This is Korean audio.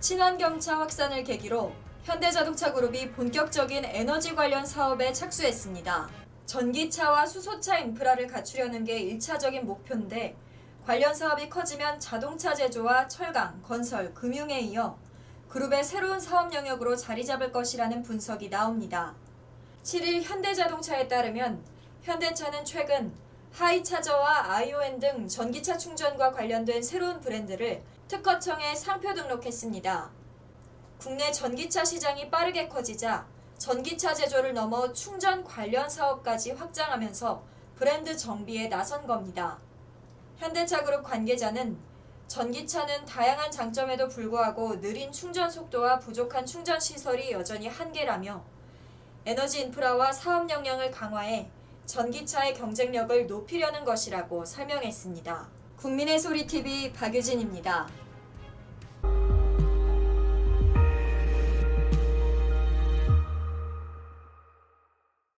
친환경차 확산을 계기로 현대자동차 그룹이 본격적인 에너지 관련 사업에 착수했습니다. 전기차와 수소차 인프라를 갖추려는 게 1차적인 목표인데 관련 사업이 커지면 자동차 제조와 철강, 건설, 금융에 이어 그룹의 새로운 사업 영역으로 자리 잡을 것이라는 분석이 나옵니다. 7일 현대자동차에 따르면 현대차는 최근 하이차저와 아이오엔 등 전기차 충전과 관련된 새로운 브랜드를 특허청에 상표 등록했습니다. 국내 전기차 시장이 빠르게 커지자 전기차 제조를 넘어 충전 관련 사업까지 확장하면서 브랜드 정비에 나선 겁니다. 현대차 그룹 관계자는 전기차는 다양한 장점에도 불구하고 느린 충전 속도와 부족한 충전 시설이 여전히 한계라며 에너지 인프라와 사업 역량을 강화해 전기차의 경쟁력을 높이려는 것이라고 설명했습니다. 국민의 소리 TV 박유진입니다.